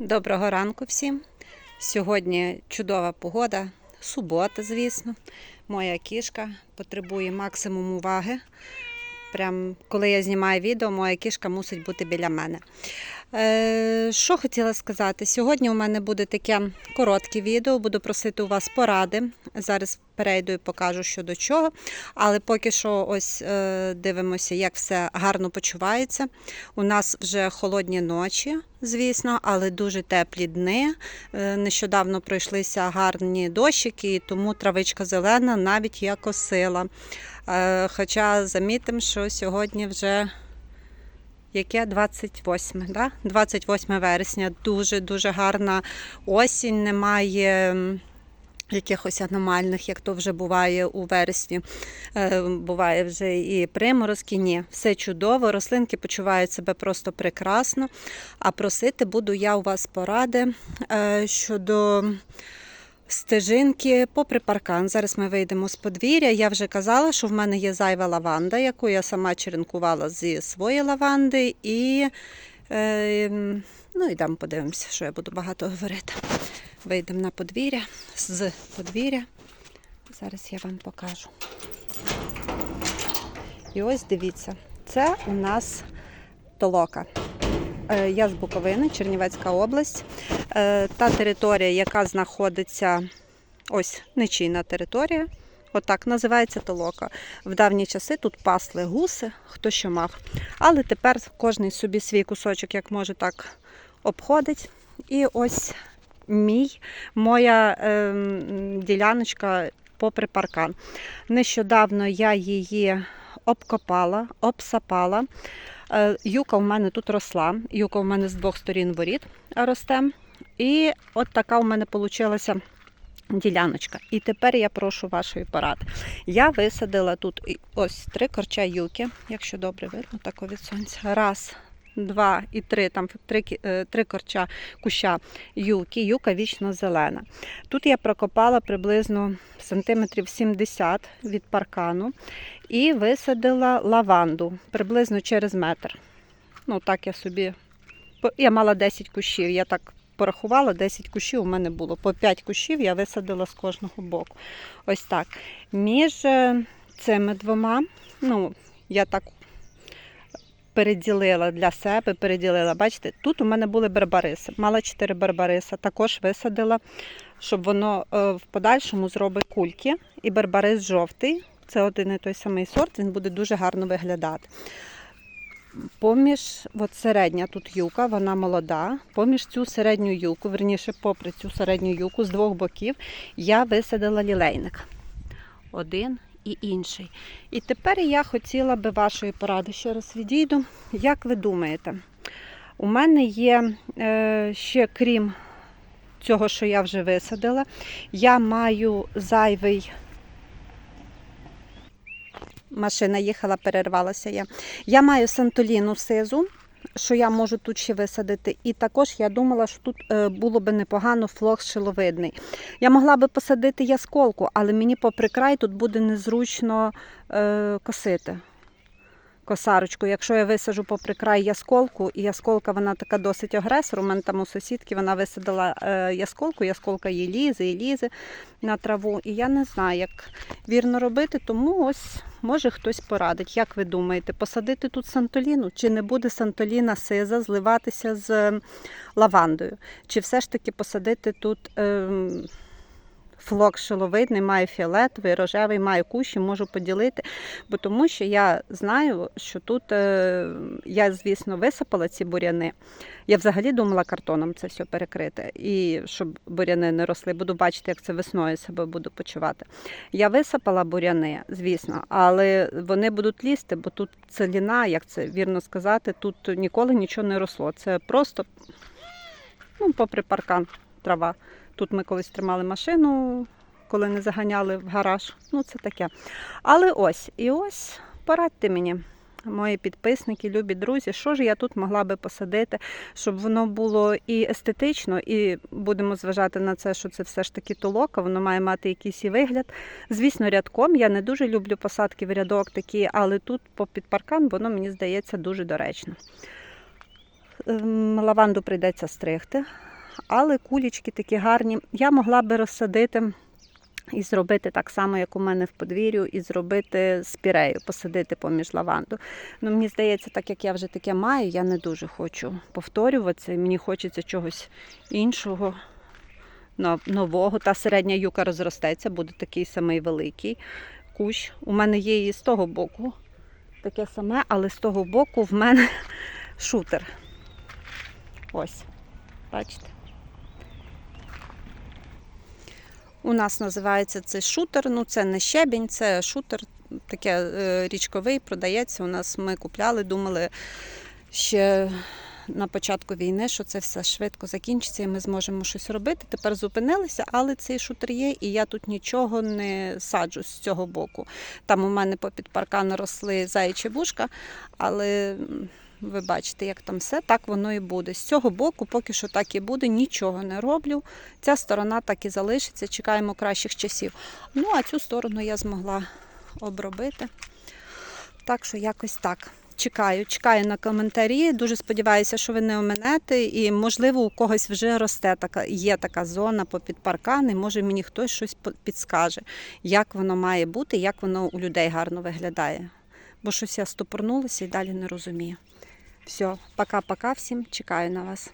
Доброго ранку всім. Сьогодні чудова погода, субота, звісно. Моя кішка потребує максимум уваги. Прям коли я знімаю відео, моя кішка мусить бути біля мене. Е, що хотіла сказати? Сьогодні у мене буде таке коротке відео, буду просити у вас поради. Зараз перейду і покажу, що до чого. Але поки що ось е, дивимося, як все гарно почувається. У нас вже холодні ночі, звісно, але дуже теплі дни. Е, нещодавно пройшлися гарні дощики, тому травичка зелена навіть я косила. Е, Хоча замітимо, що сьогодні вже яке 28, да? 28 вересня. Дуже-дуже гарна осінь, немає. Якихось аномальних, як то вже буває у вересні, Е, буває вже і приморозки. Ні, все чудово, рослинки почувають себе просто прекрасно. А просити буду я у вас поради е, щодо стежинки попри паркан. Зараз ми вийдемо з подвір'я. Я вже казала, що в мене є зайва лаванда, яку я сама черенкувала зі своєї лаванди. І е, ну, йдемо подивимося, що я буду багато говорити. Вийдемо на подвір'я з подвір'я. Зараз я вам покажу. І ось дивіться, це у нас толока. Е, Я з Буковини, Чернівецька область. Е, Та територія, яка знаходиться, ось нечийна територія, отак називається толока. В давні часи тут пасли гуси, хто що мав. Але тепер кожен собі свій кусочок, як може, так обходить. І ось мій, моя ем, діляночка попри паркан. Нещодавно я її обкопала, обсапала. Е, Юка в мене тут росла. Юка в мене з двох сторін воріт росте. І от така у мене вийшла діляночка. І тепер я прошу вашої поради. Я висадила тут ось три корча юки, якщо добре видно, так від сонця. Раз, два і три, там три, кі- е, три корча куща юки. Юка вічно зелена. Тут я прокопала приблизно сантиметрів 70 від паркану і висадила лаванду приблизно через метр. Ну, так я собі. Я мала 10 кущів. Я так порахувала, 10 кущів у мене було. По 5 кущів я висадила з кожного боку. Ось так. Між е, цими двома, ну, я так переділила для себе, переділила. Бачите, тут у мене були барбариси. Мала 4 барбариса. Також висадила, щоб воно е, в подальшому зробить кульки. І барбарис жовтий. Це один і той самий сорт, він буде дуже гарно виглядати. Поміж, от середня тут юка, вона молода. Поміж цю середню юку, верніше, попри цю середню юку, з двох боків, я висадила лілейник. Один і інший. І тепер я хотіла би вашої поради ще раз відійду. Як ви думаєте, у мене є е, ще крім цього, що я вже висадила, я маю зайвий. Машина їхала, перервалася я. Я маю сантоліну сизу, що я можу тут ще висадити. І також я думала, що тут е, було би непогано флокс шиловидний. Я могла би посадити ясколку, але мені попри край тут буде незручно е, косити косарочку. Якщо я висаджу попри край ясколку, і ясколка вона така досить агресор. У мене там у сусідки вона висадила е, ясколку, ясколка їй лізе і лізе на траву. І я не знаю, як вірно робити, тому ось може хтось порадить. Як ви думаєте, посадити тут сантоліну? Чи не буде сантоліна сиза зливатися з лавандою? Чи все ж таки посадити тут. Е, Флок шиловидний, має фіолетовий, рожевий, має кущі, можу поділити. Бо тому що я знаю, що тут е, я, звісно, висипала ці буряни. Я взагалі думала картоном це все перекрити, і щоб буряни не росли, буду бачити, як це весною себе буду почувати. Я висипала буряни, звісно, але вони будуть лізти, бо тут целіна, як це вірно сказати, тут ніколи нічого не росло. Це просто, ну, попри паркан, трава. Тут ми колись тримали машину, коли не заганяли в гараж. Ну, це таке. Але ось, і ось порадьте мені, мої підписники, любі друзі, що ж я тут могла би посадити, щоб воно було і естетично, і будемо зважати на це, що це все ж таки толока, воно має мати якийсь і вигляд. Звісно, рядком. Я не дуже люблю посадки в рядок такі, але тут попід паркан воно мені здається дуже доречно. ем, лаванду прийдеться стригти, але кулічки такі гарні. Я могла би розсадити і зробити так само, як у мене в подвір'ю, і зробити спірею, посадити поміж лаванду. Ну, мені здається, так як я вже таке маю, я не дуже хочу повторюватися, мені хочеться чогось іншого, нового. Та середня юка розростеться, буде такий самий великий кущ. У мене є і з того боку таке саме, але з того боку в мене шутер. Ось, бачите. У нас називається це шутер. Ну, це не щебінь, це шутер, таке е, річковий, продається. У нас ми купляли, думали ще на початку війни, що це все швидко закінчиться і ми зможемо щось робити. Тепер зупинилися, але цей шутер є, і я тут нічого не саджу з цього боку. Там у мене попід парканом росли заячі вушка, але. Ви бачите, як там все, так воно і буде. З цього боку, поки що так і буде, нічого не роблю. Ця сторона так і залишиться, чекаємо кращих часів. Ну, а цю сторону я змогла обробити. Так що якось так. Чекаю, чекаю на коментарі. Дуже сподіваюся, що ви не оменете. І, можливо, у когось вже росте така, є така зона попід паркан, і може мені хтось щось підскаже, як воно має бути, як воно у людей гарно виглядає. Бо щось я стопорнулася і далі не розумію. Все, пока-пока всім, чекаю на вас.